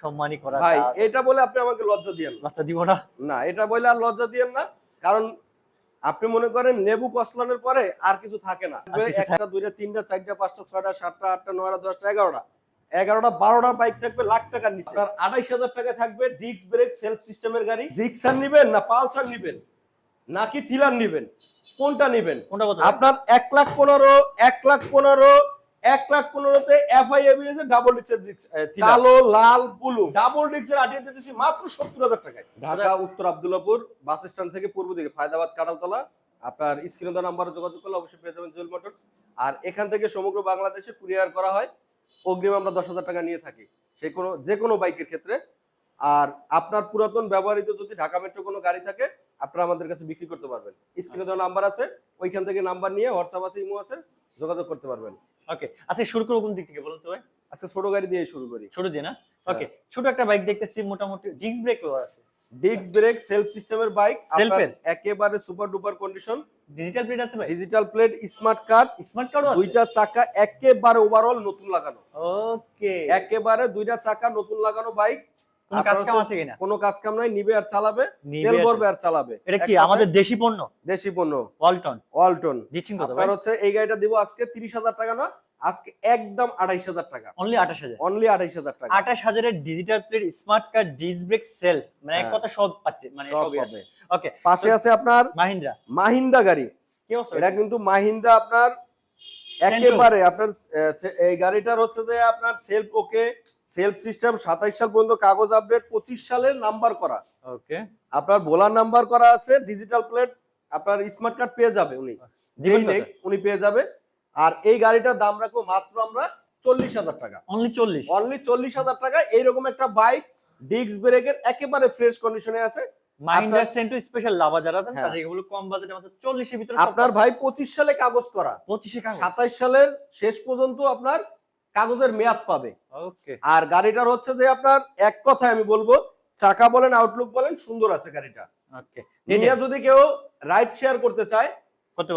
সম্মানই করা ভাই এটা বলে আপনি আমাকে লজ্জা দিয়েন। বাচ্চা দিব না? না এটা বলে আর লজ্জা দিয়েন না কারণ আপনি মনে করেন লেবু কসলানোর পরে আর কিছু থাকে না। একটা দুইটা তিনটা চারটা পাঁচটা ছয়টা সাতটা আটটা নয়টা দশটা এগারোটা। এগারোটা বারোটা বাইক থাকবে লাখ টাকার নিচে। আপনার আড়াইশ হাজার টাকা থাকবে ডিস্ক ব্রেক সেলফ সিস্টেমের গাড়ি। জিক্সার নিবেন না পালসার নিবেন নাকি থিলার নিবেন? কোনটা নিবেন? কোনটা আপনার এক লাখ পনেরো এক লাখ পনেরো এক লাখ পনেরোতে এফআই এবিএস ডাবল ডিক্সের কালো লাল ব্লু ডাবল ডিক্সের আটিয়ে দিতেছি মাত্র সত্তর হাজার টাকায়। ঢাকা উত্তর আবদুল্লাপুর বাস স্ট্যান্ড থেকে পূর্ব দিকে ফায়দাবাদ কাটালতলা আপনার স্ক্রিনে দেওয়া নাম্বারে যোগাযোগ করলে অবশ্যই পেয়ে যাবেন জুয়েল মোটরস। আর এখান থেকে সমগ্র বাংলাদেশে কুরিয়ার করা হয়। অগ্রিম আমরা দশ হাজার টাকা নিয়ে থাকি। সে কোনো যে কোনো বাইকের ক্ষেত্রে। আর আপনার পুরাতন ব্যবহৃত যদি ঢাকা মেট্রো কোনো গাড়ি থাকে আপনারা আমাদের কাছে বিক্রি করতে পারবেন। স্ক্রিনে দেওয়া নাম্বার আছে। ওইখান থেকে নাম্বার নিয়ে হোয়াটসঅ্যাপ আছে ইমো আছে যোগাযোগ করতে পারবেন। ওকে আচ্ছা শুরু করব কোন দিক থেকে বলুন তো ভাই? আজকে ছোট গাড়ি দিয়ে শুরু করি। ছোট দিয়ে না? হ্যাঁ। ওকে ছোট একটা বাইক দেখতেছি মোটামুটি ডিস্ক ব্রেক আছে। ডিস্ক ব্রেক সেলফ সিস্টেমের বাইক Self-এর? একেবারে super duper condition digital plate আছে ভাই? Digital plate smart card smart কার্ডও আছে? দুইটা চাকা একেবারে ওভারঅল নতুন লাগানো। ওকে একেবারে দুইটা চাকা নতুন লাগানো বাইক কোন কাজ কাম আছে কিনা? কোনো কাজ কাম নাই নিবে আর চালাবে তেল আর- ভরবে আর চালাবে। এটা কি আমাদের দেশি পণ্য? দেশি পণ্য। ওয়ালটন ওয়ালটন দিচ্ছেন কত ভাই? আপনার হচ্ছে এই গাড়িটা দিব আজকে তিরিশ হাজার টাকা না? আজকে একদম আড়াইশ হাজার টাকা। অনলি আঠাশ হাজার। অনলি আড়াইশ হাজার টাকা। আঠাশ হাজারের digital plate smart card disc brake self মানে এক হ্যাঁ। কথা সব পাচ্ছে মানে সবই আছে। ওকে পাশে আছে আপনার মাহিন্দ্রা। মাহিন্দা গাড়ি। এটা কিন্তু আপনার একেবারে আপনার এই গাড়িটার হচ্ছে যে আপনার সেলফ ওকে সেলফ সিস্টেম সাতাইশ সাল পর্যন্ত কাগজ আপডেট পঁচিশ সালের নাম্বার করা। ওকে আপনার বোলার নাম্বার করা আছে ডিজিটাল প্লেট আপনার স্মার্ট কার্ড পেয়ে যাবে উনি। উনি পেয়ে যাবে। আর এই গাড়িটার দাম রাখব মাত্র আমরা চল্লিশ হাজার টাকা। অনলি চল্লিশ। অনলি চল্লিশ হাজার টাকা। এইরকম একটা বাইক ডিস্ক ব্রেকের একেবারে ফ্রেশ কন্ডিশনে আছে। সেন্টু স্পেশাল লাভা যারা আছেন হ্যাঁ। তাদের এগুলো কম বাজেটের মধ্যে চল্লিশের ভিতরে আপনার ভাই পঁচিশ সালে কাগজ করা। কাগজ? সালের শেষ পর্যন্ত আপনার কাগজের মেয়াদ পাবে। ওকে আর গাড়িটার হচ্ছে যে আপনার এক কথায় আমি বলব চাকা বলেন আউটলুক বলেন সুন্দর আছে গাড়িটা। ওকে নিয়ে যদি কেউ রাইড শেয়ার করতে চায়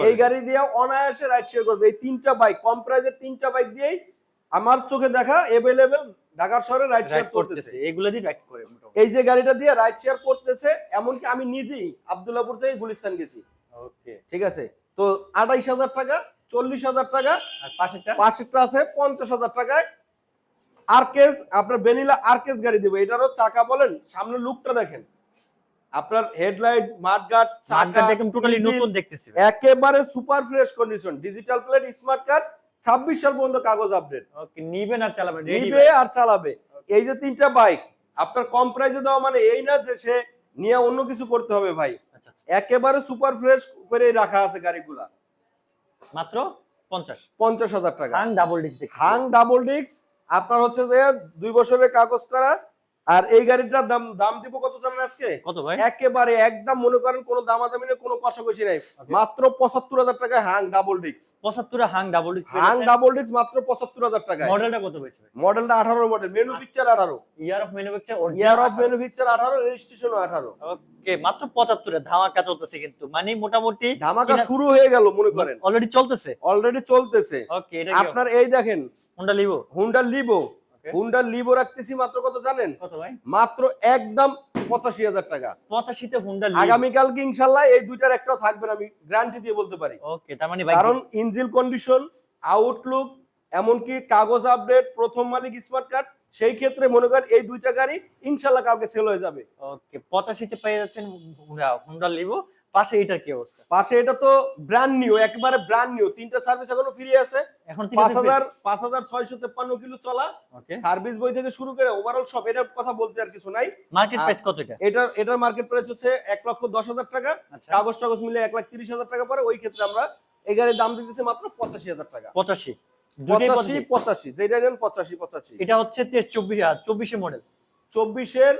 এই গাড়ি দিয়ে অনায়াসে রাইড শেয়ার করবে। এই তিনটা বাইক কম প্রাইজের তিনটা বাইক দিয়েই আমার চোখে দেখা এভেলেবেল ঢাকার শহরে রাইড শেয়ার করতেছে। এগুলো দিয়ে রাইড করে এই যে গাড়িটা দিয়ে রাইড শেয়ার করতেছে এমনকি আমি নিজেই আবদুল্লাপুর থেকে গুলিস্তান গেছি। ওকে ঠিক আছে? তো আঠাইশ হাজার টাকা চল্লিশ হাজার টাকা আর পাশেরটা? পাশেরটা আছে পঞ্চাশ হাজার টাকায়। আরকেস আপনার বেনিলা আরকেস গাড়ি দিবে। এটারও চাকা বলেন সামনে লুকটা দেখেন। আপনার হেডলাইট মাঠগার্ড মার্কেট একদম টোটালি নতুন দেখতেছি একেবারে super fresh condition digital plate smart card ছাব্বিশ সাল পর্যন্ত কাগজ আপডেট ওকে নিবেন আর চালাবেন নিবে আর চালাবে। এই যে তিনটা বাইক আপনার কম প্রাইসে দেওয়া মানে এই না যে সে নিয়ে অন্য কিছু করতে হবে ভাই। আচ্ছা আচ্ছা। একেবারে সুপার ফ্রেশ করে রাখা আছে গাড়িগুলা। মাত্র পঞ্চাশ। পঞ্চাশ হাজার টাকা। হাং ডাবল ডিস্ক হাং ডাবল ডিস্ক আপনার হচ্ছে যে দুই বছরের কাগজ করা আর এই গাড়িটার দাম দাম দিব কত জানেন আজকে? কত ভাই? একেবারে একদম মনে করেন কোনো দামাদামি নেই কোনো কষাকষি নাই। মাত্র পঁচাত্তর হাজার টাকায় হাং ডাবল ডিস্ক পঁচাত্তরে হাং ডাবল ডিস্ক হাং ডাবল ডিস্ক মাত্র পঁচাত্তর হাজার টাকায়। মডেলটা কত ভাই? মডেলটা আঠারো মডেল মেনু পিকচার আঠারো। Year of manufacture year of manufacture আঠারো। রেজিস্ট্রেশন আঠারো ওকে মাত্র পঁচাত্তরে। ধামাকা চলতেছে কিন্তু। মানে মোটামুটি ধামাকা শুরু হয়ে গেল মনে করেন। অলরেডি চলতেছে? অলরেডি চলতেছে। ওকে আপনার এই দেখেন। কোনটা লিবো হুন্ডার লিবো হুন্ডার লিবো রাখতেছি মাত্র কত জানেন? কত ভাই? মাত্র একদম পঁচাশি হাজার টাকা। পঁচাশিতে হুন্ডা আগামীকাল কি ইনশাল্লাহ এই দুইটার একটাও থাকবে না আমি গ্যারান্টি দিয়ে বলতে পারি। ওকে তার মানে কারণ ইঞ্জিন কন্ডিশন আউটলুক এমনকি কাগজ আপডেট প্রথম মালিক স্মার্ট কার্ড সেই ক্ষেত্রে মনে করেন এই দুইটা গাড়ি ইনশাল্লাহ কাউকে সেল হয়ে যাবে। ওকে পঁচাশিতে পেয়ে যাচ্ছেন হুন্ডা হুন্ডা লিবো। পাশে এটার কি অবস্থা? পাশে এটা তো ব্র্যান্ড নিউ একেবারে ব্র্যান্ড নিউ তিনটা সার্ভিস এখনও ফ্রি আছে। এখন পাঁচ হাজার পাঁচ হাজার ছয়শো তেপ্পান্ন কিলো চলা। সার্ভিস বই থেকে শুরু করে ওভারঅল সব এটার কথা বলতে আর কিছু নাই। মার্কেট প্রাইস কত এটা? এটার এটার মার্কেট প্রাইস হচ্ছে লক্ষ দশ হাজার টাকা। আচ্ছা। কাগজ টাগজ মিলে এক লাখ তিরিশ হাজার টাকা পরে ওই ক্ষেত্রে আমরা এই দাম দিতেছি মাত্র পঁচাশি হাজার টাকা। পঁচাশি। দুটোই পঁচাশি পঁচাশি। যেটা নেন পঁচাশি পঁচাশি। এটা হচ্ছে তেইশ চব্বিশ চব্বিশে মডেল চব্বিশের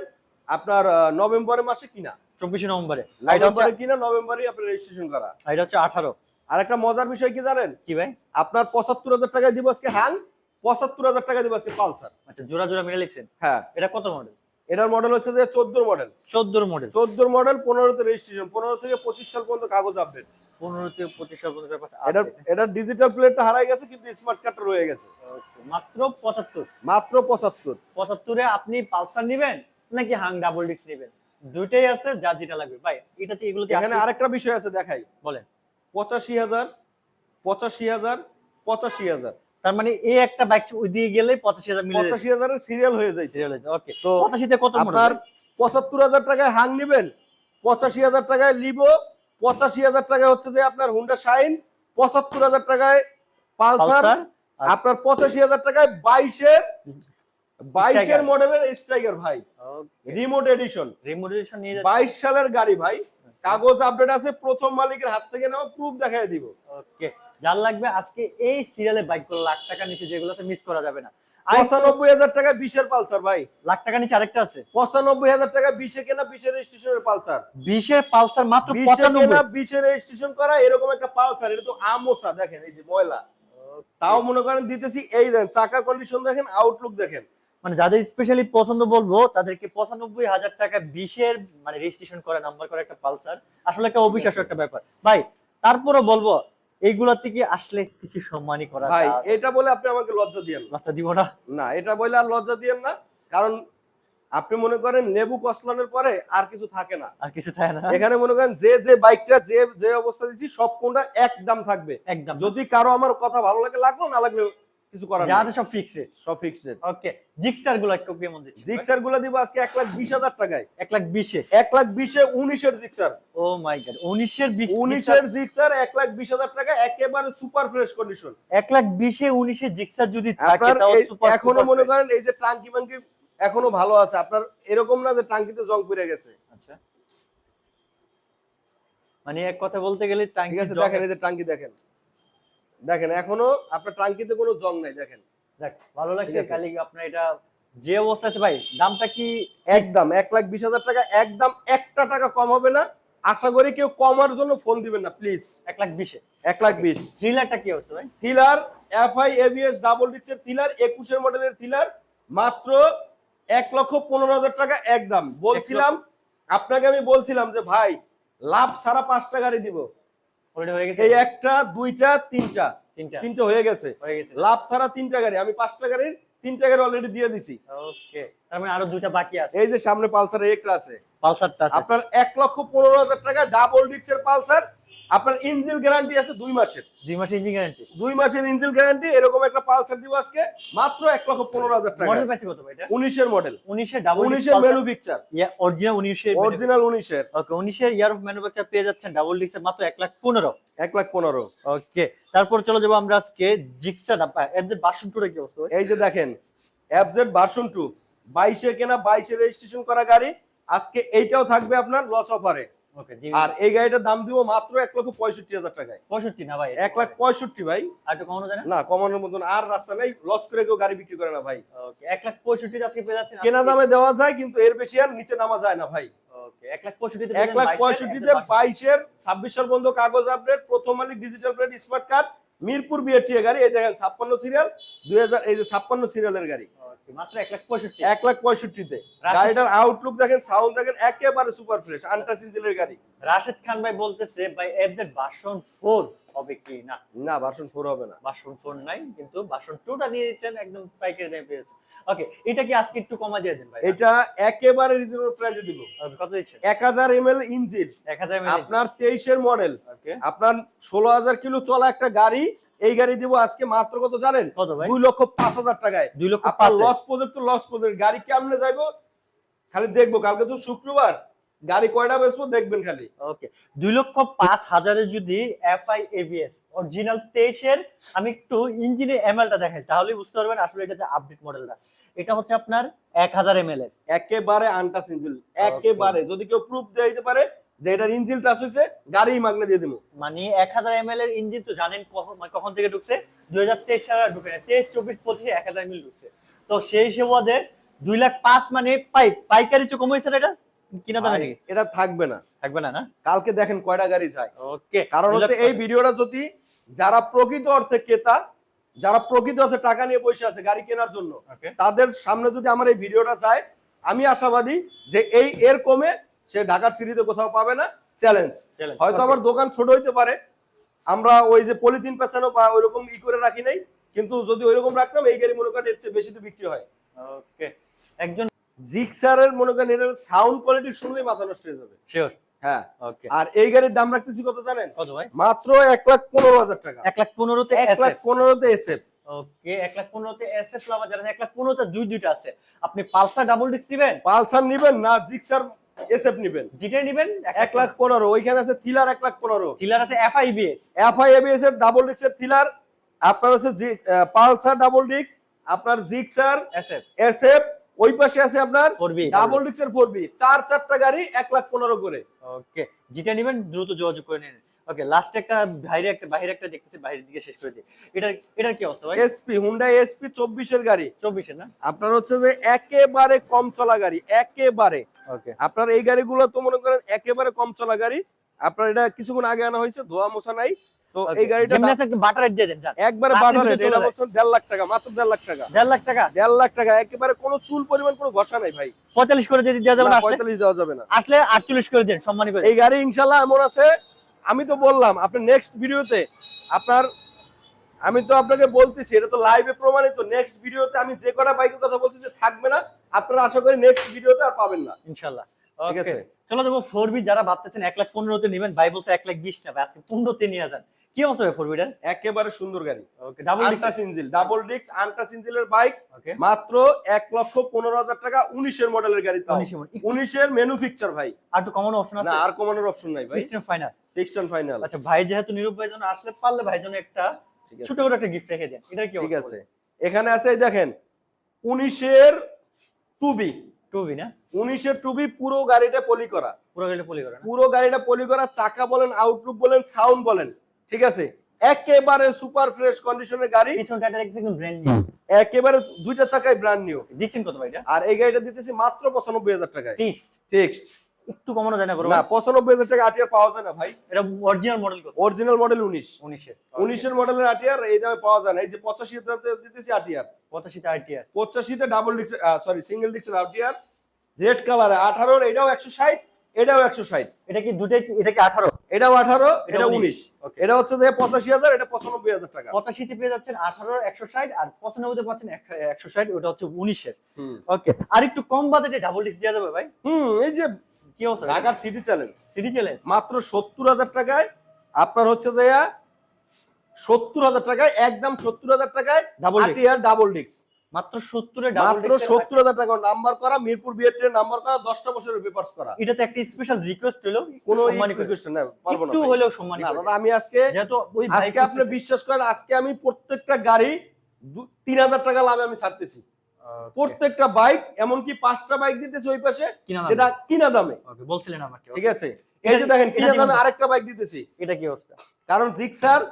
আপনার নভেম্বরের মাসে কিনা। চব্বিশে নভেম্বরে। এটা হচ্ছে কিনা নভেম্বরে আপনার রেজিস্ট্রেশন করা। এটা হচ্ছে আঠারো। আর একটা মজার বিষয় কি জানেন? কি ভাই? আপনার পঁচাত্তর হাজার টাকা দিব আজকে পঁচাত্তর হাজার টাকা দিব আজকে পালসার। আচ্ছা জোড়া জোড়া মিলে লিখছেন হ্যাঁ। এটা কত মডেল এটার মডেল হচ্ছে যে চোদ্দ মডেল চোদ্দোর মডেল চোদ্দ মডেল পনেরোতে রেজিস্ট্রেশন পনেরো থেকে পঁচিশ সাল পর্যন্ত কাগজ আপডেট পনেরো থেকে পঁচিশ সাল পর্যন্ত এটা এটা ডিজিটাল প্লেটটা হারাই গেছে কিন্তু স্মার্ট কার্ডটা রয়ে গেছে। মাত্র পঁচাত্তর? মাত্র পঁচাত্তর। পঁচাত্তরে আপনি পালসার নেবেন নাকি হাং ডাবল ডিস্ক নেবেন? দুইটাই আছে যা যেটা লাগবে। ভাই এটাতে এগুলোতে এখানে আরেকটা বিষয় আছে দেখাই। বলেন। পঁচাশি হাজার পঁচাশি হাজার পঁচাশি হাজার। তার মানে এই একটা বাইক ওই দিয়ে গেলে পঁচাশি হাজার মিলে পঁচাশি হাজারের সিরিয়াল হয়ে যাইছে। ওকে তো পঁচাশিতে কত আপনার আপনার পঁচাত্তর হাজার টাকায় হাং নেবেন পঁচাশি হাজার টাকায় লিবো পঁচাশি হাজার টাকায় হচ্ছে যে আপনার হুন্ডা শাইন পঁচাত্তর হাজার টাকায় পালসার আপনার পঁচাশি হাজার টাকায় বাইশের বাইশের মডেলের স্ট্রাইকার ভাই। Remote addition. রিমোডেশন নিয়ে বাইশ সালের গাড়ি ভাই। কাগজ আপডেট আছে প্রথম মালিকের হাত থেকে নেওয়া প্রুফ দিব। ওকে যার লাগবে আজকে এই সিরিয়ালে বাইকগুলো লাখ টাকা নিচে যেগুলোতে মিস করা যাবে না। পঁচানব্বই হাজার টাকা বিশের পালসার ভাই। লাখ টাকা নিচে আরেকটা আছে। পঁচানব্বই হাজার টাকা বিশে কেনা বিশের রেজিস্ট্রেশনের পালসার। বিশের পালসার মাত্র পঁচানব্বই। বিশের রেজিস্ট্রেশন করা এরকম একটা পালসার। এটা তো আমোসা দেখেন এই যে ময়লা। তাও মনে করেন দিতেছি এই চাকা কন্ডিশন দেখেন আউটলুক দেখেন। মানে যাদের স্পেশালি পছন্দ বলব তাদেরকে পঁচানব্বই হাজার টাকা বিশের মানে রেজিস্ট্রেশন করে নাম্বার করে একটা পালসার। আসলে একটা অবিশ্বাস্য একটা ব্যাপার। ভাই তারপরও বলব এইগুলা থেকে আসলে কিছু সম্মানই করা ভাই এটা বলে আপনি আমাকে লজ্জা দিয়েন না। দিব না? না এটা বলে আর লজ্জা দিয়েন না। কারণ আপনি মনে করেন লেবু কসলানের পরে আর কিছু থাকে না। আর কিছু থাকে না। এখানে মনে করেন যে যে বাইকটা যে যে অবস্থা দিচ্ছি সব কোনটা এক দাম থাকবে। একদম। যদি কারও আমার কথা ভালো লাগে লাগল না লাগলে কিছু করার যা আছে সব ফিক্স রেট সব ফিক্সড ওকে জিক্সারগুলো কেমন দিচ্ছি? জিক্সারগুলো দিব আজকে এক লাখ বিশ হাজার টাকায়। এক লাখ বিশে। এক লাখ বিশে উনিশের জিক্সার ও মাই গড উনিশের বিশ উনিশের জিক্সার এক লাখ বিশ হাজার টাকা একেবারে সুপার ফ্রেশ কন্ডিশন এক লাখ বিশে উনিশের জিক্সার যদি থাকে তাও সুপার এখনও মনে করেন এই যে টাঙ্কি মাঙ্কি এখনও ভালো আছে আপনার এরকম না যে টাঙ্কিতে জং পড়ে গেছে। আচ্ছা। মানে এক কথা বলতে গেলে টাঙ্কি আছে দেখেন এই যে টাঙ্কি দেখেন। দেখেন এখনও আপনার ট্রাঙ্কিতে কোনো জং নাই দেখেন। দেখ ভালো লাগছে আপনার এটা যে অবস্থা আছে ভাই দামটা কি একদম এক লাখ বিশ হাজার টাকা একদম একটা টাকা কম হবে না। আশা করি কেউ কমার জন্য ফোন দিবেন না প্লিজ এক লাখ বিশে এক লাখ বিশ। থ্রিলারটা কি অবস্থা ভাই? থিলার এফআই এবিএস ডাবল ডিক্সের থিলার একুশের মডেলের থিলার মাত্র এক লক্ষ পনেরো হাজার টাকা একদম। বলছিলাম আপনাকে আমি বলছিলাম যে ভাই লাভ সারা পাঁচটা গাড়ি দিব। অলরেডি হয়ে গেছে? এই একটা দুইটা তিনটা। তিনটা। তিনটা হয়ে গেছে। হয়ে গেছে। লাভ ছাড়া তিনটা গাড়ি। আমি পাঁচটা গাড়ির তিনটা গাড়ি অলরেডি দিয়ে দিছি। ওকে তার মানে আরও দুইটা বাকি আছে। এই যে সামনে পালসার আছে। পালসারটা আছে। আপনার এক লক্ষ পনেরো হাজার টাকা ডাবল ডিক্সের পালসার আপনার ইঞ্জিন গ্যারান্টি আছে দুই মাসের। দুই মাসের ইঞ্জিন গ্যারান্টি। দুই মাসের ইঞ্জিন গ্যারান্টি এরকম একটা পালসার দিব আজকে মাত্র এক লক্ষ পনেরো হাজার টাকা। মডেল পাইছে কত এটা? উনিশের মডেল উনিশের ডাবল উনিশের মেনু পিকচার অরিজিনাল উনিশের অরিজিনাল উনিশের। ওকে উনিশের ইয়ার অফ ম্যানুফ্যাকচার পেয়ে যাচ্ছেন ডাবল ডিক্সের মাত্র এক লাখ পনেরো। এক লাখ পনেরো। ওকে তারপর চলে যাব আমরা আজকে জিক্সার এর যে বাসন টুরে কি অবস্থা এই যে দেখেন এফজেড ভার্সন টু বাইশে কেনা বাইশে রেজিস্ট্রেশন করা গাড়ি আজকে এইটাও থাকবে আপনার লস অফারে আর এই গাড়িটার দাম দিব মাত্র এক লক্ষ পঁয়ষট্টি হাজার টাকায়। পঁয়ষট্টি না ভাই? এক লাখ পঁয়ষট্টি ভাই। আর একটু কমানো যায় না? কমানোর মতন আর রাস্তা নেই লস করে কেউ গাড়ি বিক্রি করে না ভাই। এক লাখ পঁয়ষট্টি আজকে পেয়ে যাচ্ছেন কেনা দামে দেওয়া যায় কিন্তু এর বেশি আর নিচে নামা যায় না ভাই। এক লাখ পঁয়ষট্টিতে বাইশের ছাব্বিশ সাল পর্যন্ত কাগজ আপডেট প্রথম মালিক digital plate smart card Mirpur বিএটিএ গাড়ি এই দেখেন ছাপ্পান্ন সিরিয়াল দুই হাজার এই যে ছাপ্পান্ন সিরিয়ালের গাড়ি। মাত্র এক লাখ পঁয়ষট্টি। এক লাখ পঁয়ষট্টিতে। গাড়িটার আউটলুক দেখেন সাউন্ড দেখেন একেবারে সুপার ফ্রেশ আনটাচ ইঞ্জিনের গাড়ি। রাশেদ খান ভাই বলতেছে ভাই এদের ভার্সন ফোর হবে কি না? না ভার্সন ফোর হবে না। ভার্সন ফোর নাই কিন্তু ভার্সন টুটা নিয়ে দিচ্ছেন একদম পাইকারি দামে পেয়েছে ওকে এটা কি আজকে একটু কমা দিয়ে দেন ভাই? এটা একেবারে রিজনেবল প্রাইসে দিব। কত দিচ্ছেন? 1000 ml ইঞ্জিন। 1000 ml আপনার তেইশের মডেল ওকে আপনার ষোলো হাজার কিলো চলা একটা গাড়ি এই গাড়ি দিব আজকে মাত্র কত জানেন? কত ভাই? দুই লক্ষ পাঁচ হাজার টাকায়। দুই লক্ষ লস প্রজেক্ট তো লস প্রজেক্ট গাড়ি কেমনে যাইবো? খালি দেখব কালকে তো শুক্রবার। গাড়ি কয়টা বেসবো দেখবেন খালি। ওকে। দুই লক্ষ পাঁচ হাজারে যদি এফআই এবিএস অরিজিনাল তেইশের আমি একটু ইঞ্জিনে এমএলটা দেখাই তাহলে বুঝতে পারবেন আসলে এটা যে আপডেট মডেলটা এটা হচ্ছে আপনার এক হাজার এমএল এর। একেবারে আনটাস ইঞ্জিন একেবারে। যদি কেউ প্রুফ দিয়ে দিতে পারে যে এটার ইঞ্জিন টাচ হয়েছে গাড়ি মাগনে দিয়ে দিব। মানে এক হাজার এমএল এর ইঞ্জিন তো জানেন কখন মানে কখন থেকে ঢুকছে? দুই হাজার তেইশ সালে ঢুকে না তেইশ চব্বিশ পঁচিশে এক হাজার এমএল ঢুকছে। তো সেই হিসেবে ওদের দুই লাখ পাঁচ মানে পাই পাইকারি চেয়ে কম হয়েছে এটা? কিনা দামে নাকি এটা থাকবে না। থাকবে না না? কালকে দেখেন কয়টা গাড়ি যায়। ওকে। কারণ হচ্ছে এই ভিডিওটা যদি যারা প্রকৃত অর্থে ক্রেতা যারা প্রকৃত অর্থে টাকা নিয়ে বসে আছে গাড়ি কেনার জন্য তাদের সামনে যদি আমার এই ভিডিওটা যায় আমি আশাবাদী যে এই এর কমে সে ঢাকার সিটিতে কোথাও পাবে না। চ্যালেঞ্জ হয়তো. আমার দোকান ছোট হইতে পারে। আমরা ওই যে পলিথিন পেঁচানো বা ওইরকম ই করে রাখি নাই কিন্তু যদি ওইরকম রাখতাম এই গাড়ি মনে করেন এর চেয়ে বেশি তো বিক্রি হয়। ওকে। একজন জিক্সারের মনে করেন এটার সাউন্ড কোয়ালিটি শুনলেই মাথা নষ্ট হয়ে যাবে। শিওর হ্যাঁ। ওকে আর এই গাড়ির দাম রাখতেছি কত জানেন? কত ভাই? মাত্র এক লাখ পনেরো হাজার টাকা। এক লাখ পনেরোতে এক লাখ পনেরোতে এসএফ ওকে এক লাখ পনেরোতে এস লাভার যারা আছে, এক লাখ পনেরোতে দুই দুইটা আছে। আপনি পালসার ডাবল ডিস্ক নিবেন? পালসার নিবেন না জিক্সার এসএফ নিবেন। যেটাই নিবেন? এক লাখ পনেরো ওইখানে আছে থিলার এক লাখ পনেরো। চিলার আছে এফআইবিএস এফআই এবিএস এর ডাবল ডিস্কের থিলার আপনার হচ্ছে জি- পালসার ডাবল ডিস্ক আপনার জিক্সার এসএফ এসএফ ওই পাশে আছে আপনার 4B ডাবল ডিস্কের ফোর বি চার চারটা গাড়ি এক লাখ পনেরো করে। ওকে যেটা নেবেন দ্রুত যোগাযোগ করে নিন। ওকে লাস্ট একটা বাইরে একটা বাইরে একটা দেখতেছি বাইরের দিকে শেষ করে দিই। এটা এটার কি অবস্থা ভাই? এসপি হুন্ডাই এসপি চব্বিশের গাড়ি। চব্বিশের না? আপনার হচ্ছে যে একেবারে কম চলা গাড়ি একেবারে। ওকে আপনার এই গাড়িগুলো তো মনে করেন একেবারে কম চলা গাড়ি আপনার এটা কিছুক্ষণ আগে আনা হয়েছে ধোয়া মোছা নাই। তো এই গাড়িটা যেমনি আছে একটু বাটার রেট দিয়ে দেন একবারে বাটার রেট এটা চলে যায়। লাখ টাকা মাত্র দেড় লাখ টাকা। দেড় লাখ টাকা? দেড় লাখ টাকা একেবারে কোনো চুল পরিমাণ কোনো ঘষা নাই ভাই। পঁয়তাল্লিশ করে যদি দেওয়া যাবে না না, আসলে? পঁয়তাল্লিশ দেওয়া যাবে না। আসলে আটচল্লিশ করে দেন সম্মানী করে এই গাড়ি ইনশাল্লাহ এমন আছে আমি তো বললাম আপনি নেক্সট ভিডিওতে আপনার আমি তো আপনাকে বলতেছি এটা তো লাইভে প্রমাণিত নেক্সট ভিডিওতে আমি যে কটা বাইকের কথা বলছি যে থাকবে না আপনারা আশা করি নেক্সট ভিডিওতে আর পাবেন না। ইনশাল্লাহ ঠিক আছে। চলো দেখো ফোর বি যারা ভাবতেছেন এক লাখ পনেরোতে নেবেন ভাই বলছে এক লাখ বিশ না ভাই আজকে পনেরোতে নিয়ে যান। কি অবস্থা ভাই ফোর বিটার একেবারে সুন্দর গাড়ি। ওকে ডাবল আন্টাস ইঞ্জিল ডাবল ডিস্ক আন্টাস ইঞ্জিলের বাইক মাত্র এক লক্ষ পনেরো হাজার টাকা উনিশের মডেলের গাড়ি তাও। উনিশের মেনু পিকচার ভাই। আর একটু কমানো অপশন না আছে? আর কমানোর অপশন নাই ভাই। সিস্টেম ফাইনাল ফিক্সন ফাইনাল আচ্ছা ভাই যেহেতু নিরূপ ভাই জন্য আসলে পারলে ভাই জন্য একটা ছোট করে একটা গিফট রেখে দেন। এটা কি ঠিক আছে। এখানে আছে দেখেন উনিশের টুবি টুবি না? উনিশের টুবি পুরো গাড়িটা পলি করা। পুরো গাড়িটা পলি করা পুরো গাড়িটা পলি করা চাকা বলেন আউটলুক বলেন সাউন্ড বলেন ঠিক আছে? একেবারে সুপার ফ্রেশ কন্ডিশনের গাড়ি। পিছন দেখতে কিন্তু ব্র্যান্ড নিউ একেবারে দুইটা চাকাই ব্র্যান্ড নিউ দিচ্ছেন কত ভাই আর এই গাড়িটা দিতেছি মাত্র পঁচানব্বই হাজার টাকায়। ফিক্সড ফিক্সড একটু কমানো যায় না না পঁচানব্বই হাজার টাকা আটিয়ার পাওয়া যায় না ভাই? এটা অরিজিনাল মডেল অরিজিনাল মডেল উনিশ। উনিশের। উনিশের মডেলের আটিয়ার এই দামে পাওয়া যায় না। এই যে পঁচাশি দিতেছি আটিয়ার পঁচাশিতে আইটিআর পঁচাশিতে ডাবল ডিক্স সরি সিঙ্গেল ডিক্সের আটিয়ার রেড কালার আঠারোর এটাও একশো ষাট এটাও একশো ষাট। এটা কি দুটাই এটা কি আঠারো? এটাও আঠারো এটা এটা 19 উনিশ। এটা হচ্ছে যে পঁচাশি হাজার এটা পঁচানব্বই হাজার টাকা। পঁচাশিতে পেয়ে যাচ্ছেন আঠারো একশো ষাট আর পঁচানব্বইতে পাচ্ছেন একশো ষাট ওটা হচ্ছে উনিশের। ওকে আর একটু কম বাজেটে ডাবল ডিস্ক দেওয়া যাবে ভাই? হুম এই যে কি অবস্থা? ঢাকার সিটি চ্যালেঞ্জ সিটি চ্যালেঞ্জ মাত্র সত্তর হাজার টাকায় আপনার হচ্ছে সত্তর হাজার টাকায় একদম সত্তর হাজার টাকায় ডাবল ডিস্ক ডাবল ডিক্স মাত্র সত্তরে মাত্র সত্তর হাজার টাকা নাম্বার করা মিরপুর বিএটের নাম্বার করা দশটা বছরের পেপার্স করা। এটাতে একটা স্পেশাল রিকোয়েস্ট হলো কোনো সম্মানী request না পারব না একটু হলেও সম্মানী না, আমি আজকে যেহেতু ওই আজকে আপনি বিশ্বাস করেন আজকে আমি প্রত্যেকটা গাড়ি তিন হাজার টাকা লাভে আমি ছাড়তেছি। প্রত্যেকটা বাইক এমনকি পাঁচটা বাইক দিতেছে ওই পাশে কিনা যেটা কিনা দামে। বলছিলেন আমাকে ঠিক আছে? এই যে দেখেন কিনা দামে আরেকটা বাইক দিতেছি। এটা কি অবস্থা? কারণ জিক্সার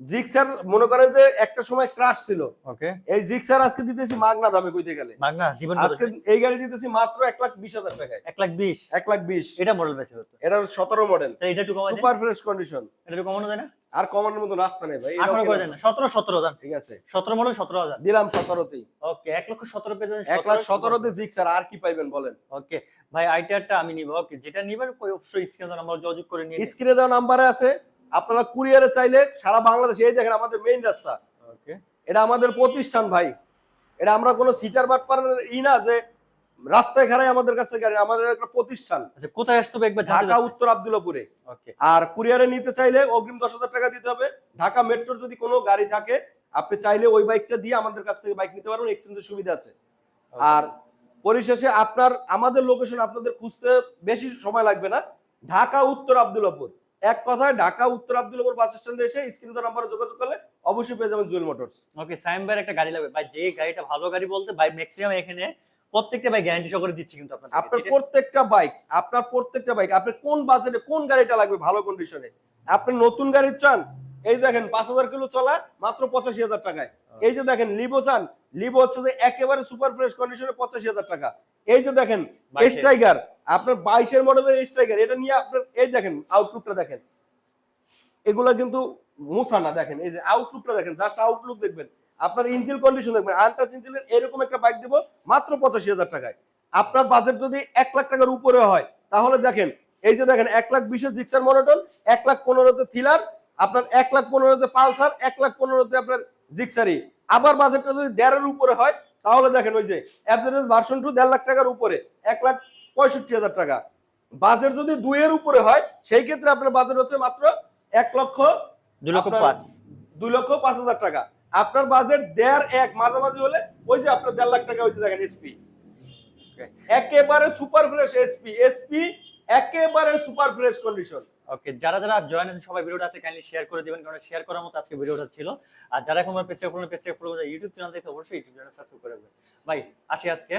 জিক্সার মনে করেন যে একটা সময় ক্রাশ ছিল। ওকে এই জিক্সার আজকে দিতেছি মাগনা দামে কইতে গেলে। মাগনা জীবন আজকে এই গাড়ি দিতেছি মাত্র এক লাখ বিশ হাজার টাকায়। এক লাখ বিশ? এক লাখ বিশ। এটা মডেল বেশি হতো এটা সতেরো মডেল এটা একটু কমাই সুপার ফ্রেশ কন্ডিশন এটা একটু কমানো যায় না? আর কমানোর মতো রাস্তা নেই ভাই আঠারো করে দেন না সতেরো সতেরো দেন। ঠিক আছে। সতেরো মডেল সতেরো হাজার। দিলাম সতেরোতেই। ওকে এক লক্ষ সতেরো পেয়ে যাবেন এক লাখ সতেরোতে জিক্সার আর কি পাইবেন বলেন? ওকে ভাই আইটারটা আমি নিব ওকে যেটা নিবেন কই অবশ্যই স্ক্রিনে নাম্বার যোগাযোগ করে নিয়ে স্ক্রিনে দেওয়া নাম্বারে আছে আপনারা কুরিয়ারে চাইলে সারা বাংলাদেশে এই দেখেন আমাদের মেইন রাস্তা। ওকে। এটা আমাদের প্রতিষ্ঠান ভাই। এটা আমরা কোনো সিটার বাটপার ই না যে রাস্তায় খারাই আমাদের কাছে গাড়ি আমাদের একটা প্রতিষ্ঠান। আচ্ছা কোথায় আসতে হবে একবার ঢাকা উত্তর আব্দুল্লাপুরে ওকে। আর কুরিয়ারে নিতে চাইলে অগ্রিম দশ হাজার টাকা দিতে হবে। ঢাকা মেট্রোর যদি কোনো গাড়ি থাকে আপনি চাইলে ওই বাইকটা দিয়ে আমাদের কাছ থেকে বাইক নিতে পারবেন এক্সচেঞ্জের সুবিধা আছে। আর পরিশেষে আপনার আমাদের লোকেশন আপনাদের খুঁজতে বেশি সময় লাগবে না। ঢাকা উত্তর আব্দুল্লাপুর এক কথায় ঢাকা উত্তর আব্দুল্লাপুর বাস স্ট্যান্ডে এসে স্ক্রিন নাম্বারে যোগাযোগ করলে অবশ্যই পেয়ে যাবেন জুয়েল মোটরস। ওকে সাইম ভাইয়ের একটা গাড়ি লাগবে। ভাই যে গাড়িটা ভালো গাড়ি বলতে ভাই ম্যাক্সিমাম এখানে প্রত্যেকটা বাইক গ্যারান্টি সহকারে দিচ্ছি কিন্তু আপনার আপনার প্রত্যেকটা বাইক আপনার প্রত্যেকটা বাইক আপনার কোন বাজেটে কোন গাড়িটা লাগবে ভালো কন্ডিশনে আপনি নতুন গাড়ি চান এই দেখেন পাঁচ হাজার কিলো চলা মাত্র পঁচাশি হাজার টাকায়। এই যে দেখেন লিবো চান লিবো হচ্ছে যে একেবারে সুপার ফ্রেশ কন্ডিশনে পঁচাশি হাজার টাকা। এই যে দেখেন স্ট্রাইকার আপনার বাইশের মডেলের স্ট্রাইকার এটা নিয়ে আপনার এই দেখেন আউটলুকটা দেখেন। এগুলা কিন্তু মুসা না দেখেন এই যে আউটলুকটা দেখেন জাস্ট আউটলুক দেখবেন। আপনার ইঞ্জিন কন্ডিশন দেখবেন আনটাচ ইঞ্জিনের এরকম একটা বাইক দেবো মাত্র পঁচাশি হাজার টাকায়। আপনার বাজেট যদি এক লাখ টাকার উপরে হয় তাহলে দেখেন এই যে দেখেন এক লাখ বিশে জিক্সার মনোটন এক লাখ পনেরোতে থিলার আপনার এক লাখ পনেরোতে পালসার এক লাখ পনেরোতে আপনার জিক্সারি আবার বাজেটটা যদি দেড়ের উপরে হয় তাহলে দেখেন ওই যে অ্যাভারেজ ভার্সন টু দেড় লাখ টাকার উপরে এক লাখ পঁয়ষট্টি হাজার টাকা। বাজেট যদি দুইয়ের উপরে হয় সেই ক্ষেত্রে আপনার বাজেট হচ্ছে মাত্র এক লক্ষ দুই লক্ষ পাঁচ। দুই লক্ষ পাঁচ হাজার টাকা। আপনার বাজেট দেড় এক মাঝামাঝি হলে ওই যে আপনার দেড় লাখ টাকা হয়েছে দেখেন এসপি একেবারে সুপার ফ্রেশ এসপি এসপি একেবারে সুপার ফ্রেশ কন্ডিশন ওকে যারা যারা জয়েন আছেন সবাই ভিডিওটা আছে কাইন্ডলি শেয়ার করে দিবেন কারণ শেয়ার করার মতো আজকে ভিডিওটা ছিল। আর যারা এখন আমার পেজটা ফলো পেজটা ফলো ইউটিউব চ্যানেল দেখতে অবশ্যই ইউটিউব চ্যানেল সাবস্ক্রাইব করে রাখবেন। ভাই আসি আজকে।